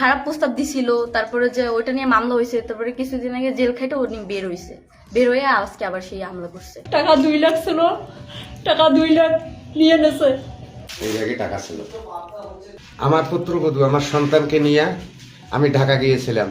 খারাপ প্রস্তাব দিছিল তারপরে যে ওইটা নিয়ে মামলা হয়েছে তারপরে কিছুদিন আগে জেল খাইতে উনি বের হয়েছে বের হয়ে আজকে আবার সেই হামলা করছে। টাকা দুই লাখ ছিল টাকা দুই লাখ নিয়ে নেছে এই জায়গায় টাকা ছিল। আমার পুত্রবধূ আমার সন্তানকে নিয়ে আমি ঢাকা গিয়েছিলাম।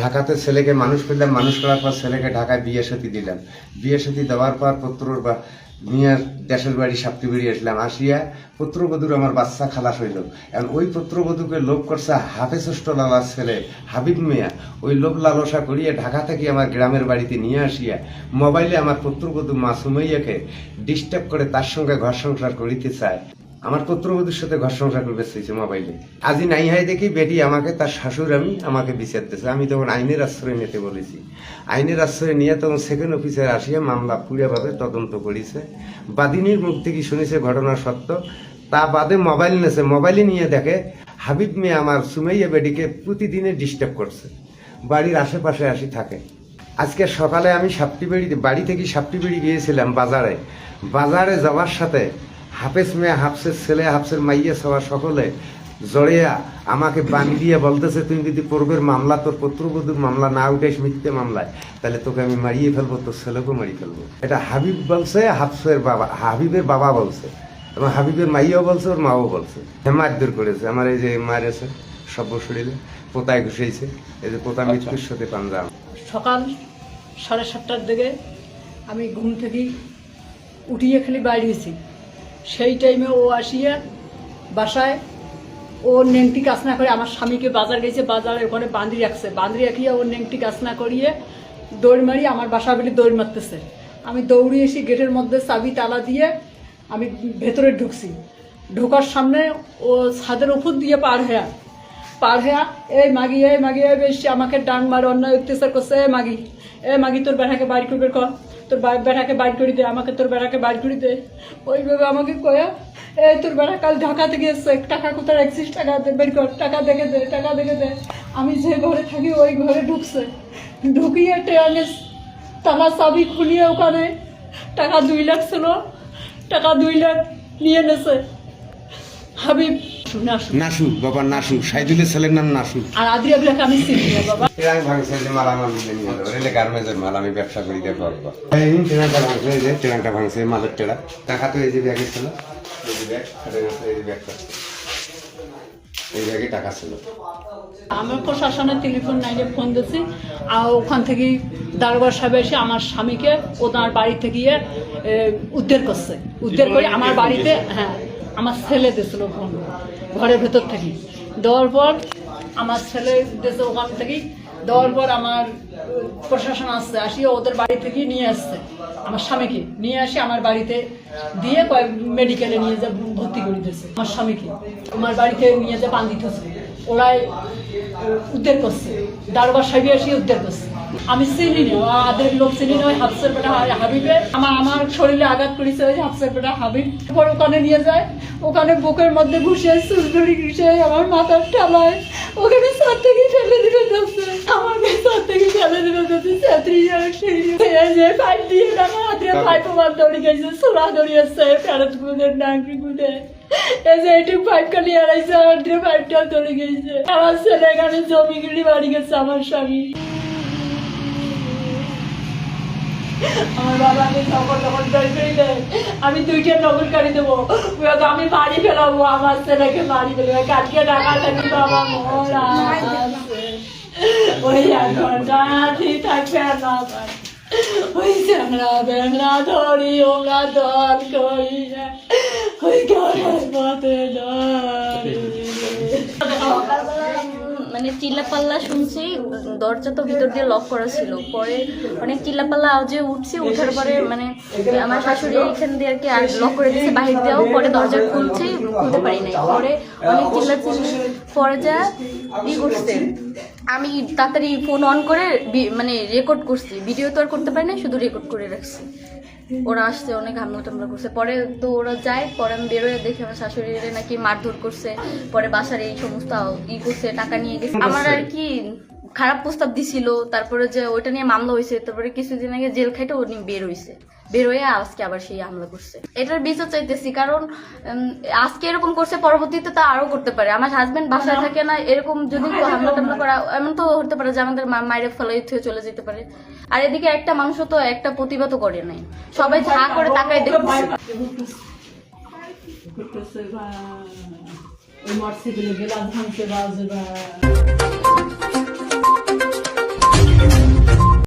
ঢাকাতে ছেলেকে মানুষ করলাম মানুষ করার পর ছেলেকে ঢাকায় বিয়ে সাথী দিলাম। বিয়ে সাথী দেওয়ার পর পুত্রর বা নিয়ে দেশের বাড়ি সাপ্তি বেরিয়ে আসলাম। আসিয়া পুত্রবধূর আমার বাচ্চা খালাস হইল। এখন ওই পুত্রবধূকে লোভ করছে হাফে হাফেজ লালার ছেলে হাবিব মিয়া। ওই লোভ লালসা করিয়া ঢাকা থেকে আমার গ্রামের বাড়িতে নিয়ে আসিয়া মোবাইলে আমার পুত্রবধূ মাসুমাইয়াকে ডিস্টার্ব করে তার সঙ্গে ঘর সংসার করিতে চায়। আমার পুত্রবধূর সাথে ঘর সংসার করবে চাইছে মোবাইলে। আজি নাই হাই দেখি বেটি আমাকে, তার শাশুড় আমি, আমাকে বিচার দিয়েছে আমি তখন আইনের আশ্রয় নিতে বলেছি। আইনের আশ্রয় নিয়ে তখন সেকেন্ড অফিসার আসিয়া মামলা পুরিয়াভাবে তদন্ত করেছে। বাদিনীর মুখ থেকে শুনেছে ঘটনা সত্য। তা বাদে মোবাইল নেছে। মোবাইলে নিয়ে দেখে হাবিব মেয়ে আমার সুমাইয়া বেটিকে প্রতিদিনে ডিস্টার্ব করছে। বাড়ির আশেপাশে আসি থাকে। আজকে সকালে আমি সাপটিবেড়ি বাড়ি থেকে সাপটিবেড়ি গিয়েছিলাম বাজারে। বাজারে যাওয়ার সাথে হাফেজ মেয়ে হাফসের ছেলে হাফসের মাইয়া সবার সকলে জড়িয়া আমাকে বানি দিয়ে বলতেছে তুমি যদি পূর্বের মামলা তোর পুত্রবধূর মামলা না উঠে মিথ্যে মামলায় তাহলে তোকে আমি মারিয়ে ফেলব তোর ছেলেকেও মারিয়ে ফেলব। এটা হাবিব বলছে হাফসের বাবা হাবিবের বাবা বলছে এবং হাবিবের মাইয়াও বলছে ওর মাও বলছে। হ্যাঁ মারধর করেছে আমার এই যে মারেছে সব্য শরীরে পোতায় ঘুষেছে এই যে পোতা মৃত্যুর সাথে পাঞ্জাম সকাল সাড়ে সাতটার দিকে আমি ঘুম থেকে উঠিয়ে খালি বাইরেছি সেই টাইমে ও আসিয়া বাসায়, ও নেংটি কাজ না করে, আমার স্বামীকে বাজার গেছে, বাজারে ওখানে বাঁধি রাখছে। বাঁধি রাখিয়া ও নেংটি কাজ না করিয়ে দৌড় মারি আমার বাসা বেলি দৌড় মারতেছে। আমি দৌড়ে এসে গেটের মধ্যে চাবি, তালা দিয়ে আমি ভেতরে ঢুকছি। ঢোকার সামনে ও ছাদের উপর দিয়ে পার হয়ে পার হয়ে এই মাগি এই মাগি, এই বেশি আমাকে ডাং মারে, অন্যায় অত্যাচার করছে এ মাগি এ মাগি, তোর বেটাকে বাড়ি করবে কর। তোর বা- বেটাকে বাড়ি করে দে, আমাকে তোর বেটাকে বাড়ি করে দে। ওইভাবে আমাকে কয়া এই তোর বেটা কাল ঢাকা থেকে এসছে টাকা কোথায় রাখছিস? টাকা দে, বের কর, টাকা দেখে দে, টাকা দেখে দে। আমি যে ঘরে থাকি, ওই ঘরে ঢুকছে। ঢুকিয়ে ট্রেনে তালা চাবি খুলিয়ে ওখানে টাকা দুই লাখ ছিল, টাকা দুই লাখ নিয়ে নেছে। হাবিব নাসু বাবা নাসু সাইদুলের ছেলের নাম নাসু আর আদ্রিয়াগুলোকে আমি চিনি না বাবা। ট্রাঙ্ক ভাঙছে যে মাল আমার মিলে নিয়ে যাবে। রেলে গার্মেন্টের মাল আমি ব্যবসা করি দেখো এই ট্রাঙ্কটা ভাঙছে যে ট্রাঙ্কটা ভাঙছে মালের টেরা। টাকা তো এই যে ব্যাগে ছিল। এই যে ব্যাগ গেছে এই যে ব্যাগটা। এই ব্যাগে টাকা ছিল। আমার প্রশাসনের টেলিফোন লাইনে ফোন দিয়েছি আর ওখান থেকে দারোগার সাহেব এসে আমার স্বামীকে ও তার বাড়ি থেকে গিয়ে উদ্ধার করছে। উদ্ধার করে আমার বাড়িতে হ্যাঁ আমার ছেলে দিয়েছিল ফোন ঘরের ভেতর থাকি। দেওয়ার পর আমার ছেলে দিয়েছে ওখান থেকে। দেওয়ার পর আমার প্রশাসন আসছে, আসিয়ে ওদের বাড়ি থেকে নিয়ে আসছে আমার স্বামীকে। নিয়ে আসি আমার বাড়িতে দিয়ে কয়েক মেডিকেলে নিয়ে যা ভর্তি করে দিয়েছে আমার স্বামীকে। আমার বাড়িতে নিয়ে যা পান দিতেছে। ওরাই উদ্ধার করছে। দারোগার সাহেব আসি উদ্ধার করছে। আমি চিনি না। আদের লোক চিনি না, ওই হাফসের পেটা হাবিবে। আমার আমার শরীরে আঘাত করেছে ওই হাফসের পেটা হাবিব। ওখানে নিয়ে যায়। ওখানে বুকের মধ্যে ঘুষে চুলগুলি ঘুষে, আমার মাথার ঠালায়। ওখানে সাত থেকে ফেলে দিতে যাচ্ছে আমাকে সাত থেকে দিতে যাচ্ছে ছাত্রী যে পাইপ দিয়ে আমার হাতে পাইপ আমার গেছে আছে, ফেরত কালি হারাইছে আমার গেছে। আমার ছেলে এখানে জমি গিলি বাড়ি গেছে, আমার স্বামী। আমি দুইটা নকল কারি দেবো আমি বাড়ি ফেলাবো, আমার ছেলেকে বাড়ি ফেলব। কালকে টাকা থাকি বাবা ওই থাকবে। ওই চ্যাংরা ব্যাংড়া ধরি, ওরা দল করি মানে চিল্লাপাল্লা শুনছি, দরজা তো ভিতর দিয়ে লক করা ছিল। পরে অনেক চিল্লাপাল্লা আওয়াজে উঠছি, উঠার পরে মানে আমার শাশুড়ি এখান দিয়ে আর কি আর লক করে দিয়েছে, বাহির দেওয়া পরে দরজা খুলছি, খুলতে পারি নাই। পরে অনেক চিল্লা চিল্লি পরে যা ই করছে, আমি তাড়াতাড়ি ফোন অন করে মানে রেকর্ড করছি। ভিডিও তো আর করতে পারি না শুধু রেকর্ড করে রাখছি। ওরা আসছে অনেক হামলা টামলা করছে। পরে তো ওরা যায় পরে আমি বেরোয় দেখি আমার শাশুড়িরে নাকি মারধর করছে। পরে বাসার এই সমস্ত ই করছে টাকা নিয়ে গেছে। আমার আর কি খারাপ প্রস্তাব দিছিল তারপরে যে ওইটা নিয়ে মামলা হয়েছে তারপরে কিছুদিন আগে জেল খাইতে উনি বের হয়েছে বের হয়ে আজকে আবার সেই হামলা করছে এটার বিচার চাইতেছি কারণ আজকে এরকম করছে পরবর্তীতে তা আরও করতে পারে আমার হাজব্যান্ড বাসায় থাকে না এরকম যদি হামলা টামলা করা এমন তো হতে পারে যে আমাদের মায়ের ফেলাই থেকে চলে যেতে পারে আর এদিকে একটা মানুষও তো একটা প্রতিবাদও করে নাই সবাই যা করে বাজে বা